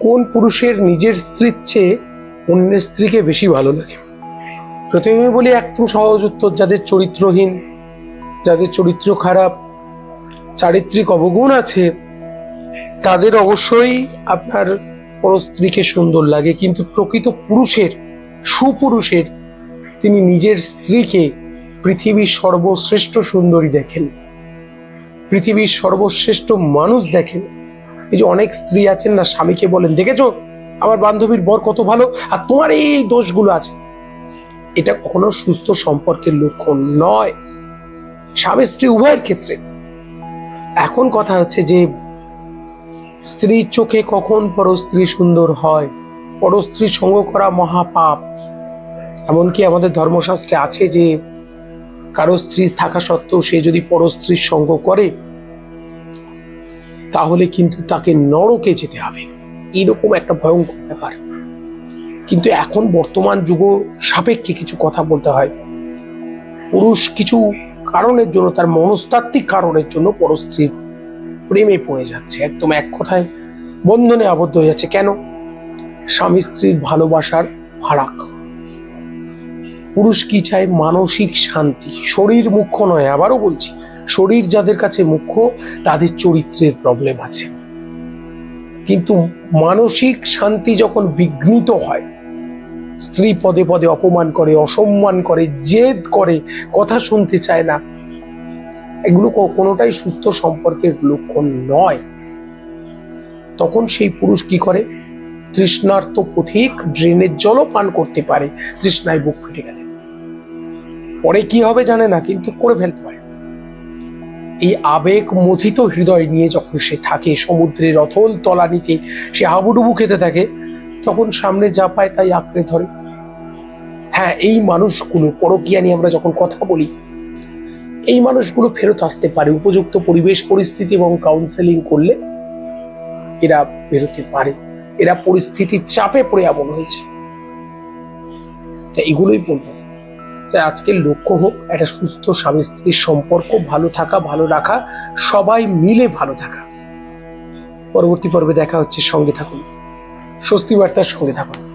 কোন পুরুষের নিজের স্ত্রীর চেয়ে অন্যের স্ত্রীকে বেশি ভালো লাগে? প্রথমে বলি একদম সহজ উত্তর যাদের চরিত্রহীন, যাদের চরিত্র খারাপ, চারিত্রিক অবগুণ আছে, তাদের অবশ্যই আপনার পর স্ত্রীকে সুন্দর লাগে। কিন্তু প্রকৃত পুরুষের, সুপুরুষের তিনি নিজের স্ত্রীকে পৃথিবীর সর্বশ্রেষ্ঠ সুন্দরী দেখেন, পৃথিবীর সর্বশ্রেষ্ঠ মানুষ দেখেন। এই যে অনেক স্ত্রী আছেন না, স্বামীকে বলেন, দেখেছ? আমার বান্ধবীর বর কত ভালো, আর তোমার এই দোষগুলো আছে। এটা কখনো সুস্থ সম্পর্কের লক্ষণ নয়। স্বামী স্ত্রী উভয়ের ক্ষেত্রে। এখন কথা হচ্ছে যে স্ত্রীর চোখে কখন পরস্ত্রী সুন্দর হয় পরস্ত্রী সঙ্গ করা মহাপাপ। এমনকি আমাদের ধর্মশাস্ত্রে আছে যে, কারও স্ত্রী থাকা সত্ত্বেও সে যদি পরস্ত্রীর সঙ্গ করে তাহলে কিন্তু তাকে নরকে যেতে হবে। এইরকম একটা ভয়ঙ্কর ব্যাপার। কিন্তু এখন বর্তমান যুগ সাপেক্ষে কিছু কথা বলতে হয়। পুরুষ কিছু কারণের জন্য, তার মনস্তাত্ত্বিক কারণের জন্য পরস্ত্রীর প্রেমে পড়ে যাচ্ছে। একদম এক কথায় বন্ধনে আবদ্ধ হয়ে যাচ্ছে। কেন? স্বামী স্ত্রীর ভালোবাসার ফারাক। পুরুষ কি চায়? মানসিক শান্তি। শরীর মুখ্য নয়, আবারও বলছি। শরীর যাদের কাছে মুখ্য, তাদের চরিত্রের প্রবলেম আছে। কিন্তু মানসিক শান্তি যখন বিঘ্নিত হয়, স্ত্রী পদে পদে অপমান করে, অসম্মান করে, জেদ করে, কথা শুনতে চায় না, এগুলো কোনোটাই সুস্থ সম্পর্কের লক্ষণ নয়। তখন সেই পুরুষ কি করে? তৃষ্ণার্ত পথিক ড্রেনের জলও পান করতে পারে, তৃষ্ণায় বুক ফেটে গেলে। পরে কি হবে জানে না, কিন্তু করে ফেলতে পারে। এই আবেগ মথিত হৃদয় নিয়ে যখন সে থাকে সমুদ্রের অথল তলানিতে, সে হাবুডুবু খেতে থাকে, তখন সামনে যা পায় তাই আঁকড়ে ধরে। হ্যাঁ এই মানুষগুলো, পরকিয়া নিয়ে আমরা যখন কথা বলি, এই মানুষগুলো ফেরত আসতে পারে, উপযুক্ত পরিবেশ, পরিস্থিতি এবং কাউন্সেলিং করলে এরা বেরোতে পারে। এরা পরিস্থিতির চাপে পড়ে এমন হয়েছে। এগুলোই বলব। তাই আজকের লক্ষ্য হোক, একটা সুস্থ স্বামী স্ত্রীর সম্পর্ক, ভালো থাকা, ভালো রাখা, সবাই মিলে ভালো থাকা। পরবর্তী পর্বে দেখা হচ্ছে, সঙ্গে থাকুন। স্বস্তি বার্তার সঙ্গে থাকুন।